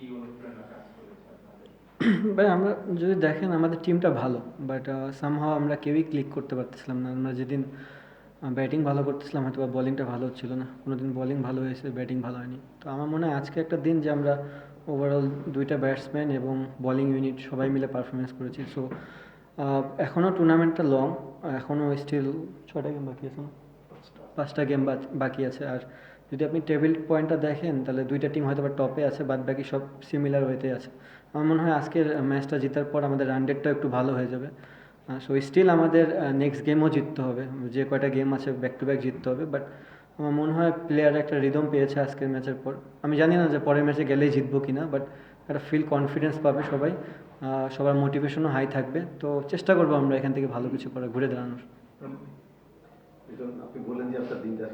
কি অনুপ্রেরণা কাজ করেছে ভাই আমরা যদি দেখেন আমাদের টিমটা ভালো বাট সামহাও আমরা কেউই ক্লিক করতে পারতেছিলাম না। আমরা যেদিন ব্যাটিং ভালো করতেছিলাম হয়তো বা বলিংটা ভালো হচ্ছিল না। কোনো দিন বলিং ভালো হয়েছে ব্যাটিং ভালো হয়নি। তো আমার মনে হয় আজকে একটা দিন যে আমরা ওভারঅল দুইটা ব্যাটসম্যান এবং বলিং ইউনিট সবাই মিলে পারফরমেন্স করেছি। সো এখনও টুর্নামেন্টটা লং এখনও স্টিল ছটা গেম বাকি আছে না? পাঁচটা। গেম বাকি আছে। আর যদি আপনি টেবিল পয়েন্টটা দেখেন, তাহলে দুইটা টিম হয়তো বা টপে আছে বাদ বাকি সব সিমিলার ওয়েতে আছে। আমার মনে হয় আজকের ম্যাচটা জেতার পর আমাদের রান একটু ভালো হয়ে যাবে। সো স্টিল আমাদের নেক্সট গেমও জিততে হবে। যে কয়টা গেম আছে ব্যাক টু ব্যাক জিততে হবে। বাট আমার মনে হয় প্লেয়ার একটা রিদম পেয়েছে আজকের ম্যাচের পর। আমি জানি না যে পরের ম্যাচে গেলেই জিতবো কি না বাট একটা ফিল কনফিডেন্স পাবে সবাই। সবার মোটিভেশনও হাই থাকবে। তো চেষ্টা করব আমরা এখান থেকে ভালো কিছু করে ঘুরে দাঁড়ানোর। আপনি বললেন যে আপনার দিনটা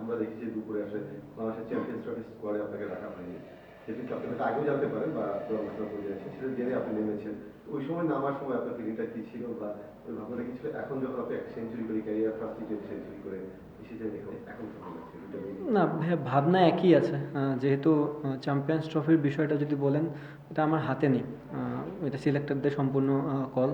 আমরা দেখেছি যে দুপুরে আসে বাংলাদেশের চ্যাম্পিয়ন্স ট্রফি স্কোয়াডে আপনাকে রাখা হয়নি। সেটি আপনি আগেও জানতে পারেন বা পরামর্শ করে যাচ্ছেন সেটা জেনে আপনি নেমেছেন। ওই সময় নামার সময় আপনার ফিলিংটা কি ছিল বা ওই ভাবনাটা কি ছিল? এখন যখন আপনি একটা সেঞ্চুরি করে ক্যারিয়ার ফার্স্ট টি সেঞ্চুরি করে। না ভাবনা একই আছে। যেহেতু চ্যাম্পিয়ন্স ট্রফির বিষয়টা যদি বলেন, এটা আমার হাতে নেই। এটা সিলেক্টরদের সম্পূর্ণ কল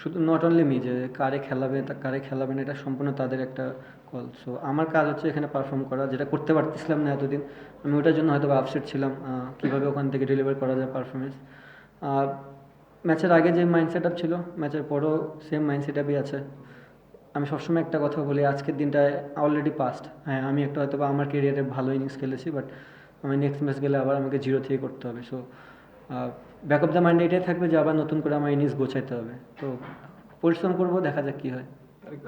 শুধু নট অনলি মি যে কারে খেলাবে কারে খেলাবে না, এটা সম্পূর্ণ তাদের একটা কল সো আমার কাজ হচ্ছে এখানে পারফর্ম করা, যেটা করতে পারতেছিলাম না এতদিন। আমি ওটার জন্য হয়তো আপসেট ছিলাম কীভাবে ওখান থেকে ডেলিভার করা যায় পারফরমেন্স ম্যাচের আগে যে মাইন্ড সেট ছিল ম্যাচের পরও সেম মাইন্ড সেট আছে। আমি সবসময় একটা কথা বলি, আজকের দিনটায় অলরেডি পাস্ট হ্যাঁ আমি একটা হয়তো বা আমার কেরিয়ারে ভালো ইনিংস খেলেছি বাট আমি নেক্সট ম্যাচ গেলে আবার আমাকে জিরো থেকে করতে হবে। So back of the mind এটাই থাকবে যে আবার নতুন করে আমার ইনিংস গোছাইতে হবে। তো পরিশ্রম করব দেখা যাক কী হয়।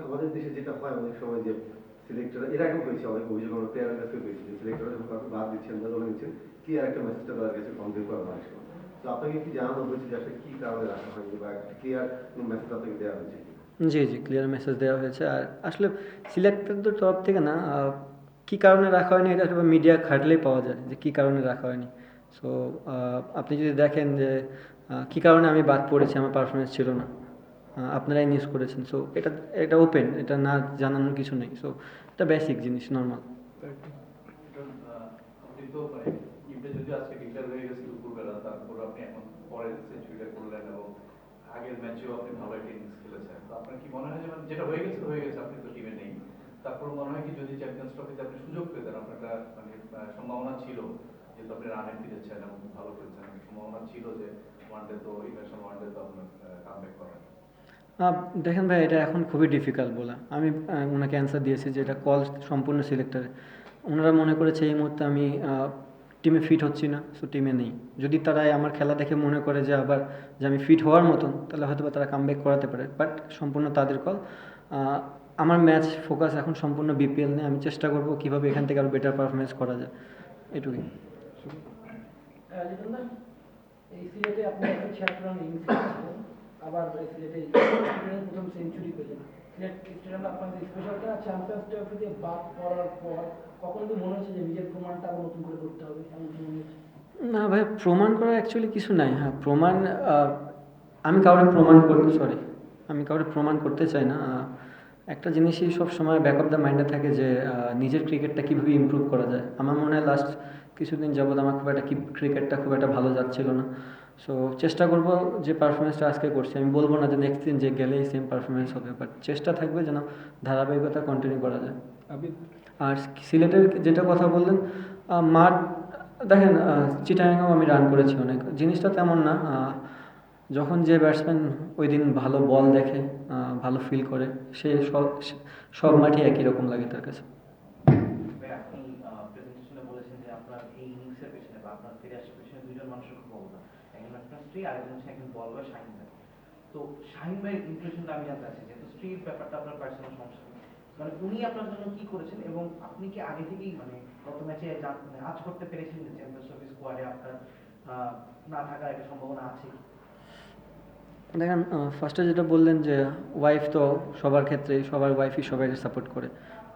আমাদের দেশে যেটা হয় অনেক সময় যে সিলেক্টর এর আগেও অনেক অভিযোগ আমরা প্লেয়ারের যে সিলেক্টর বাদ দিচ্ছেন বা ধরে নিচ্ছেন ক্লিয়ার একটা মেসেজটা তাদের কাছে কনভে করা সময় তো আপনাকে কি জানানো হয়েছে যে আসলে কি কারণে রাখা হয়নি বা ক্লিয়ার কোনো মেসেজ আপনাকে দেওয়া হয়েছে জি জি ক্লিয়ার মেসেজ দেওয়া হয়েছে। আর আসলে সিলেক্টরদের তরফ থেকে না কী কারণে রাখা হয়নি এটা মিডিয়া খাটলেই পাওয়া যায় যে কী কারণে রাখা হয়নি। সো আপনি যদি দেখেন যে কী কারণে আমি বাদ পড়েছি, আমার পারফরমেন্স ছিল না আপনারাই নিউজ করেছেন। সো এটা এটা ওপেন এটা না জানানোর কিছু নেই। সো এটা বেসিক জিনিস নর্মাল আগের ভালো কি মনে হয় যে, যেটা হয়ে গেছে হয়ে গেছে, আপনি তারপর মনে হয় কি, যদি চ্যাম্পিয়ন্স ট্রফিতে আপনি সুযোগ পেতেন আপনার মানে সম্ভাবনা ছিল। যেহেতু আপনি রানে ফিরেছেন এবং ভালো একটা সম্ভাবনা ছিল যে ওয়ানডে তো ইন্টারন্যাশনাল ওয়ানডে তো কামব্যাক করেন দেখেন ভাই, এটা এখন খুবই ডিফিকাল্ট বলা। আমি ওনাকে অ্যান্সার দিয়েছি যে এটা কল সম্পূর্ণ সিলেক্টরে ওনারা মনে করেছে এই মুহূর্তে আমি টিমে ফিট হচ্ছি না সো টিমে নেই। যদি তারা আমার খেলা দেখে মনে করে যে আবার, যে আমি ফিট হওয়ার মতন, তাহলে হয়তো বা তারা কামব্যাক করাতে পারে। বাট সম্পূর্ণ তাদের কল আমার ম্যাচ ফোকাস এখন সম্পূর্ণ বিপিএল নিয়ে। আমি চেষ্টা করব কীভাবে এখান থেকে আরও বেটার পারফরমেন্স করা যায়। এটুকুই। এই সিলেটে আপনি একটা ছিয়াত্তর রান ইনিংস আবার সিলেটে প্রথম সেঞ্চুরি পেলেন সিলেট স্টেডিয়ামে আপনাদের স্পেশালটা চ্যাম্পিয়ন্স ট্রফিতে বাদ পড়ার পর কখন কি মনে হচ্ছে যে নিজের প্রমাণটা না ভাই, প্রমাণ করা অ্যাকচুয়ালি কিছু নাই। হ্যাঁ প্রমাণ আমি কাউকে প্রমাণ করতে সরি আমি কাউকে প্রমাণ করতে চাই না। একটা জিনিসই সব সময় ব্যাক অফ দ্য মাইন্ডে থাকে যে নিজের ক্রিকেটটা কীভাবে ইমপ্রুভ করা যায়। আমার মনে হয় লাস্ট কিছুদিন যাবৎ আমার খুব একটা ক্রিকেটটা খুব একটা ভালো যাচ্ছিল না। সো চেষ্টা করব যে পারফরমেন্সটা আজকে করছি। আমি বলব না যে নেক্সট দিন যে গেলেই সেম পারফরমেন্স হবে বাট চেষ্টা থাকবে যেন ধারাবাহিকতা কন্টিনিউ করা যায়। আর সিলেটের যেটা কথা বললেন মাঠ দেখেন চিটাগাংয়েও আমি রান করেছি অনেক। জিনিসটা তেমন না যখন যে ব্যাটসম্যান ওই দিন ভালো বল দেখে ভালো ফিল করে, সে সব সব মাঠে একই রকম লাগে তার কাছে। তো শাহিন আমি জানতে যেহেতু স্ত্রীর ব্যাপারটা আপনার পার্সোনাল সমস্যা। মানে উনি আপনার কি করেছেন এবং আপনি কি আগে থেকেই মানে মানে করতে যে না থাকার একটা সম্ভাবনা আছে? দেখেন ফার্স্টে যেটা বললেন যে ওয়াইফ তো সবার ক্ষেত্রেই সবার ওয়াইফই সবাই সাপোর্ট করে।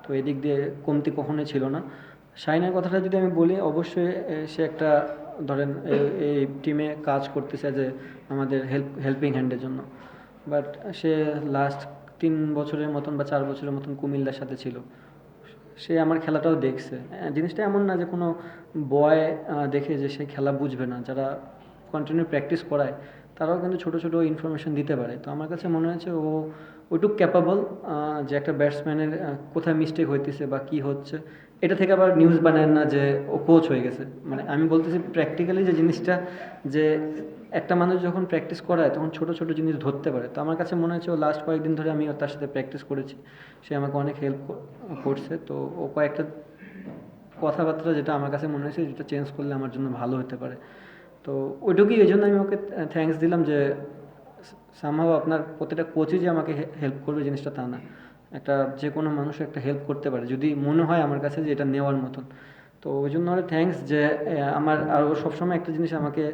তো এদিক দিয়ে কমতি কখনোই ছিল না। শাইনের কথাটা যদি আমি বলি, অবশ্যই সে একটা, ধরেন এই টিমে কাজ করতেছে যে, আমাদের হেল্প হেল্পিং হ্যান্ডের জন্য। বাট সে লাস্ট তিন বছরের মতন বা চার বছরের মতন কুমিল্লার সাথে ছিল। সে আমার খেলাটাও দেখছে। জিনিসটা এমন না যে কোনো বয় দেখে যে সে খেলা বুঝবে না। যারা কন্টিনিউ প্র্যাকটিস করায় তারাও কিন্তু ছোটো ছোটো ইনফরমেশন দিতে পারে। তো আমার কাছে মনে হয়েছে ও ওইটুক ক্যাপাবল যে একটা ব্যাটসম্যানের কোথায় মিস্টেক হইতেছে বা কী হচ্ছে, এটা থেকে আবার নিউজ বানায় না যে ও কোচ হয়ে গেছে। মানে আমি বলতেছি প্র্যাকটিক্যালি যে জিনিসটা যে একটা মানুষ যখন প্র্যাকটিস করায়, তখন ছোট ছোট জিনিস ধরতে পারে। তো আমার কাছে মনে হচ্ছে ও লাস্ট কয়েকদিন ধরে আমি তার সাথে প্র্যাকটিস করেছি। সে আমাকে অনেক হেল্প করছে। তো ও কয়েকটা কথাবার্তা যেটা আমার কাছে মনে হয়েছে, যেটা চেঞ্জ করলে আমার জন্য ভালো হতে পারে। তো ওইটুকুই এই জন্য আমি ওকে থ্যাঙ্কস দিলাম যে সামহাও আপনার প্রতিটা কোচই যে আমাকে হেল্প করবে জিনিসটা তা না। একটা যে কোনো মানুষ একটা হেল্প করতে পারে। যদি মনে হয় আমার কাছে যে এটা নেওয়ার মতন। তো ওই জন্য ওরা থ্যাঙ্কস যে আমার আর ও সবসময় একটা জিনিস আমাকে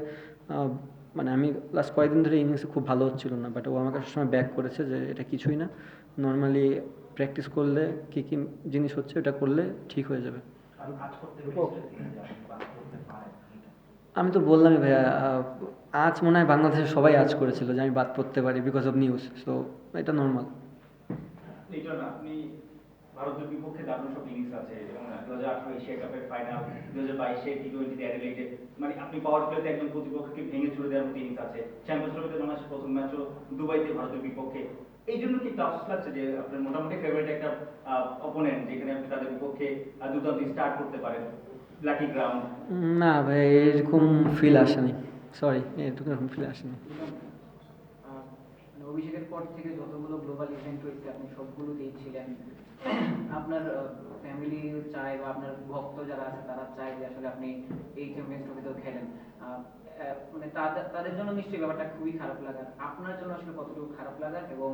মানে আমি লাস্ট কয়েকদিন ধরে ইনিংসে খুব ভালো হচ্ছিল না। বাট ও আমাকে সবসময় ব্যাক করেছে যে এটা কিছুই না। নর্মালি প্র্যাকটিস করলে কী কী জিনিস হচ্ছে ওটা করলে ঠিক হয়ে যাবে আর কাজ করতে পেরেছিলেন যে আপনি কাজ করতে পারেন এটা। আমি তো বললামই ভাইয়া আজ মনে হয় বাংলাদেশের সবাই আজ করেছিল যে আমি বাদ পড়তে পারি বিকজ অফ নিউজ সো এটা নর্মাল আপনি ভারতের বিপক্ষে দারুণ সব ইনিংস আছে এবং দু হাজার আঠারো এশিয়া কাপের ফাইনাল দু হাজার বাইশে টি টোয়েন্টিতে অ্যাডিলেডে মানে আপনি পাওয়ার প্লেতে একজন প্রতিপক্ষকে ভেঙে চুরে দেওয়ার মতো ইনিংস আছে। চ্যাম্পিয়ন্স ট্রফিতে বাংলাদেশের প্রথম ম্যাচও দুবাইতে ভারতের বিপক্ষে এই জন্য কি টাফ লাগছে যে আপনার মোটামুটি ফেভারিট একটা অপোনেন্ট যেখানে আপনি তাদের বিপক্ষে দুর্দান্ত স্টার্ট করতে পারেন? লাকি গ্রাউন্ড না ভাই এরকম ফিল আসেনি। সরি এরকম এরকম ফিল আসেনি। অভিষেকের পর থেকে যতগুলো গ্লোবাল ইভেন্ট হয়েছে আপনি সবগুলোতেই ছিলেন আপনার ফ্যামিলি চায় বা আপনার ভক্ত যারা আছে তারা চায় যে আসলে আপনি এই চ্যাম্পিয়ন্স ট্রফিতেও খেলেন। মানে তাদের জন্য নিশ্চয়ই ব্যাপারটা খুবই খারাপ লাগার আপনার জন্য আসলে কতটুকু খারাপ লাগার এবং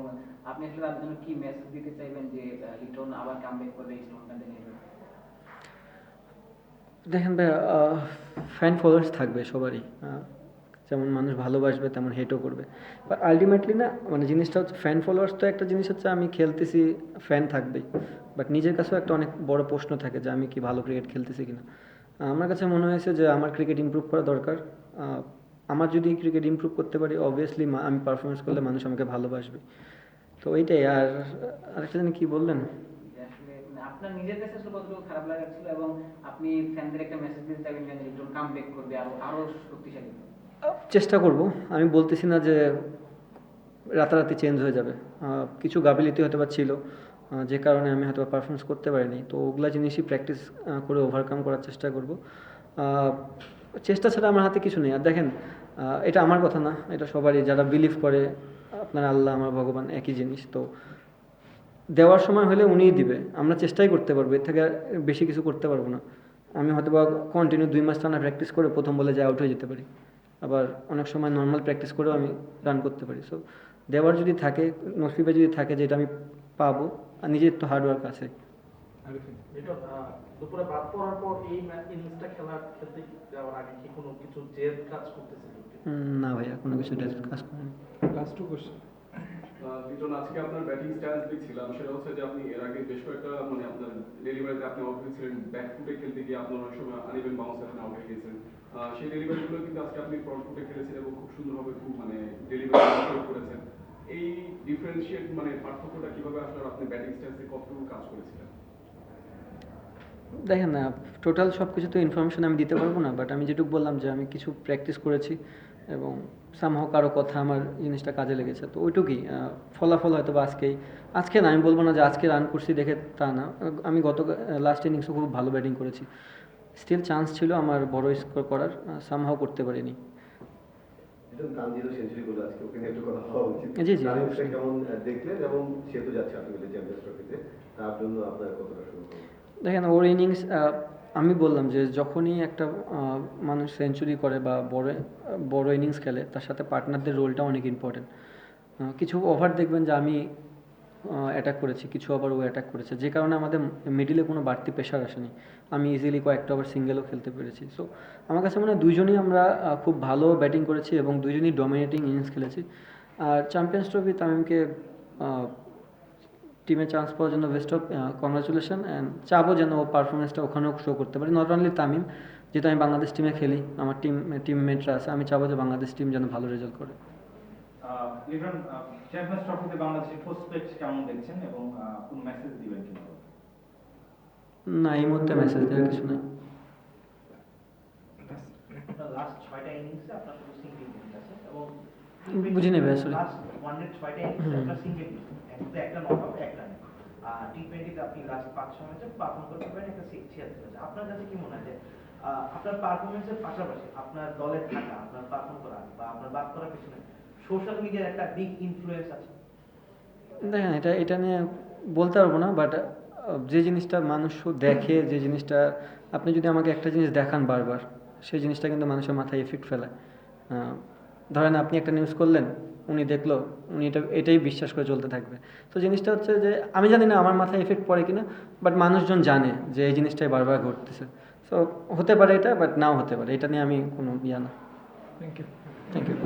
আপনি আসলে তাদের জন্য কি মেসেজ দিতে চাইবেন যে লিটন আবার করবে দেখেন ভাই ফ্যান ফলোয়ার্স থাকবে সবারই। যেমন মানুষ ভালোবাসবে, তেমন হেটও করবে। বাট আলটিমেটলি না মানে জিনিসটা হচ্ছে ফ্যান ফলোয়ার্স তো একটা জিনিস হচ্ছে আমি খেলতেছি ফ্যান থাকবেই। বাট নিজের কাছেও একটা অনেক বড় প্রশ্ন থাকে যে, আমি কি ভালো ক্রিকেট খেলতেছি কিনা? আমার কাছে মনে হয়েছে যে আমার ক্রিকেট ইমপ্রুভ করা দরকার। আমার যদি ক্রিকেট ইমপ্রুভ করতে পারি অবভিয়াসলি আমি পারফরমেন্স করলে মানুষ আমাকে ভালোবাসবে। তো এইটাই আর আরেকটা জানি কী বললেন? আপনার নিজের কাছে আসলে কতটুকু খারাপ এবং আপনি ফ্যানদের একটা মেসেজ দিতে চাইবেন যে লিটন কামব্যাক করবে আরও আরও শক্তিশালী চেষ্টা করব। আমি বলতেছি না যে রাতারাতি চেঞ্জ হয়ে যাবে। কিছু গাফিলিতি হয়তো বা ছিল। আহ, যে কারণে আমি হয়তো পারফরমেন্স করতে পারিনি। তো ওগুলা জিনিসই প্র্যাকটিস করে ওভারকাম করার চেষ্টা করব। চেষ্টা ছাড়া আমার হাতে কিছু নেই। আর দেখেন এটা আমার কথা না, এটা সবারই। যারা বিলিভ করে, আপনার আল্লাহ, আমার ভগবান, একই জিনিস। তো দেওয়ার সময় হলে উনিই দিবে। আমরা চেষ্টাই করতে পারব, এর থেকে বেশি কিছু করতে পারব না। আমি হয়তো বা কন্টিনিউ দুই মাস টানা প্র্যাকটিস করে প্রথম বলে যে আউট হয়ে যেতে পারি। আবার অনেক সময় নর্মাল প্র্যাকটিস করেও আমি রান করতে পারি। সো দেওয়ার যদি থাকে, নসিবে যদি থাকে, যেটা আমি পাবো আর নিজের তো হার্ডওয়ার্ক আছে। না ভাইয়া কোনো কিছু কাজ করেনি। লাস্ট টু কোশ্চেন আজকে আপনার ব্যাটিং স্ট্যান্স দেখছিলাম সেটা হচ্ছে যে আপনি এর আগে বেশ কয়েকটা মানে আপনার ডেলিভারিতে আপনি আউট হয়েছিলেন ব্যাক ফুটে খেলতে গিয়ে আপনার অনেক সময় আনিবেন বাউন্স আপনি আউট হয়ে গেছেন সেই ডেলিভারিগুলো কিন্তু আজকে আপনি ফ্রন্ট ফুটে খেলেছেন এবং খুব সুন্দরভাবে খুব মানে ডেলিভারি করেছেন। এই ডিফারেন্সিয়েট মানে পার্থক্যটা কীভাবে আসলে? আপনি ব্যাটিং স্ট্যান্সে কতটুকু কাজ করেছিলেন? দেখেন না টোটাল সব কিছু তো ইনফরমেশন আমি দিতে পারব না বাট আমি যেটুকু বললাম যে আমি কিছু প্র্যাকটিস করেছি এবং সামহাও কারও কথা আমার জিনিসটা কাজে লেগেছে। তো ওইটুকুই ফলাফল হয়তো বা আজকেই। আজকে না, আমি বলব না যে আজকে রান করছি দেখে তা না। আমি গত লাস্ট ইনিংসও খুব ভালো ব্যাটিং করেছি। স্টিল চান্স ছিল আমার বড় স্কোর করার সামহাও করতে পারিনি। লিটন তানজিরও সেঞ্চুরি করল আজকে ওকে নিয়ে একটু কথা হওয়া উচিত। জি, জি, কেমন দেখলেন এবং সে তো যাচ্ছে আলটিমেটলি চ্যাম্পিয়ন্স ট্রফিতে তার জন্য আপনার কতটা শুরু দেখেন ওর ইনিংস আমি বললাম যে যখনই একটা মানুষ সেঞ্চুরি করে বা বড় বড় ইনিংস খেলে তার সাথে পার্টনারদের রোলটা অনেক ইম্পর্টেন্ট কিছু ওভার দেখবেন যে আমি অ্যাটাক করেছি, কিছু ওভার ও অ্যাটাক করেছে। যে কারণে আমাদের মিডিলে কোনো বাড়তি প্রেশার আসেনি। আমি ইজিলি কয়েকটা ওভার সিঙ্গেলও খেলতে পেরেছি। সো আমার কাছে মনে হয় দুইজনই আমরা খুব ভালো ব্যাটিং করেছি এবং দুইজনই ডমিনেটিং ইনিংস খেলেছি। আর চ্যাম্পিয়ন্স ট্রফি তামিমকে টিমে চান্স পাওয়ার জন্য বেস্ট অফ কংগ্রাচুলেশন অ্যান্ড চাবো যেন ও পারফরমেন্সটা ওখানেও শো করতে পারি। নট অনলি তামিম, যেহেতু আমি বাংলাদেশ টিমে খেলি, আমার টিম টিমমেটরা আছে, আমি চাবো যে বাংলাদেশ টিম যেন ভালো রেজাল্ট করে। লিটন চ্যাম্পিয়ন্স ট্রফিতে বাংলাদেশের প্রস্পেক্ট কেমন দেখছেন এবং কোন মেসেজ দিবেন না এই মুহূর্তে মেসেজ দেওয়ার কিছু নেই। আপনার লাস্ট ছয়টা ইনিংসে আপনার শুধু সিঙ্গেল আছে এবং বুঝি নাই ভাইয়া, sorry. লাস্ট ওয়ানের ছয়টা ইনিংসে আপনার সিঙ্গেল একটা একটা নক একটা নেই আর টি টোয়েন্টিতে আপনি লাস্ট পাঁচ ছয় ম্যাচে পারফর্ম করতে পারেন একটা ছিয়াত্তর আছে আপনার কাছে কি মনে হয় যে আপনার পারফরমেন্সের পাশাপাশি আপনার দলে থাকা আপনার পারফর্ম করা বা আপনার বাদ করার পিছনে সোশ্যাল মিডিয়ার একটা বিগ ইনফ্লুয়েন্স আছে। দেখেন এটা এটা নিয়ে বলতে পারব না বাট যে জিনিসটা মানুষ দেখে যে জিনিসটা আপনি যদি আমাকে একটা জিনিস দেখান বারবার সেই জিনিসটা কিন্তু মানুষের মাথায় এফেক্ট ফেলে। ধরেন আপনি একটা নিউজ করলেন উনি দেখল উনি এটা এটাই বিশ্বাস করে চলতে থাকবে। তো জিনিসটা হচ্ছে যে আমি জানি না আমার মাথায় এফেক্ট পড়ে কিনা বাট মানুষজন জানে যে এই জিনিসটাই বারবার ঘটতেছে। সো হতে পারে এটা বাট নাও হতে পারে এটা নিয়ে আমি কোনো ইয়া না। Thank you thank you